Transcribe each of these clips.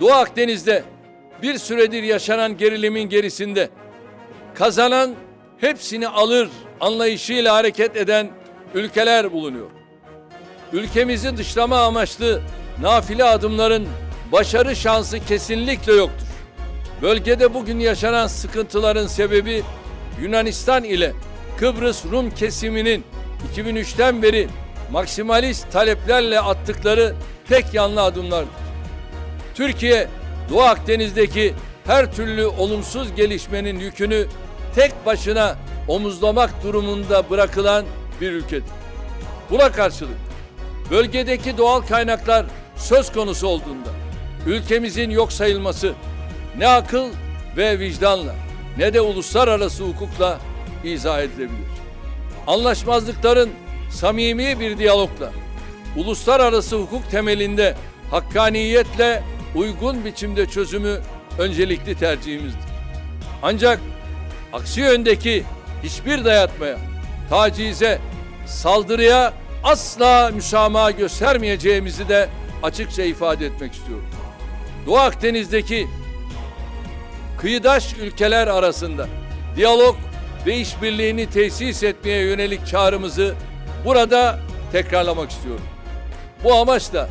Doğu Akdeniz'de bir süredir yaşanan gerilimin gerisinde kazanan hepsini alır anlayışıyla hareket eden ülkeler bulunuyor. Ülkemizi dışlama amaçlı nafile adımların başarı şansı kesinlikle yoktur. Bölgede bugün yaşanan sıkıntıların sebebi Yunanistan ile Kıbrıs Rum kesiminin 2003'ten beri maksimalist taleplerle attıkları tek yanlı adımlardır. Türkiye, Doğu Akdeniz'deki her türlü olumsuz gelişmenin yükünü tek başına omuzlamak durumunda bırakılan bir ülkedir. Buna karşılık bölgedeki doğal kaynaklar söz konusu olduğunda ülkemizin yok sayılması ne akıl ve vicdanla ne de uluslararası hukukla izah edilebilir. Anlaşmazlıkların samimi bir diyalogla uluslararası hukuk temelinde hakkaniyetle uygun biçimde çözümü öncelikli tercihimizdir. Ancak aksi yöndeki hiçbir dayatmaya, tacize, saldırıya asla müsamaha göstermeyeceğimizi de açıkça ifade etmek istiyorum. Doğu Akdeniz'deki kıyıdaş ülkeler arasında diyalog ve işbirliğini tesis etmeye yönelik çağrımızı burada tekrarlamak istiyorum. Bu amaçla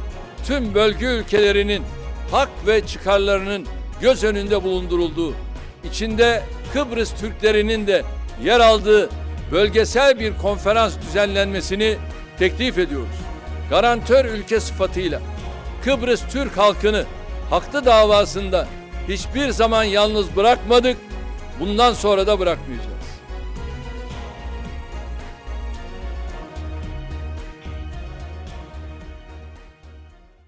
tüm bölge ülkelerinin hak ve çıkarlarının göz önünde bulundurulduğu, içinde Kıbrıs Türklerinin de yer aldığı bölgesel bir konferans düzenlenmesini teklif ediyoruz. Garantör ülke sıfatıyla Kıbrıs Türk halkını haklı davasında hiçbir zaman yalnız bırakmadık, bundan sonra da bırakmayacağız.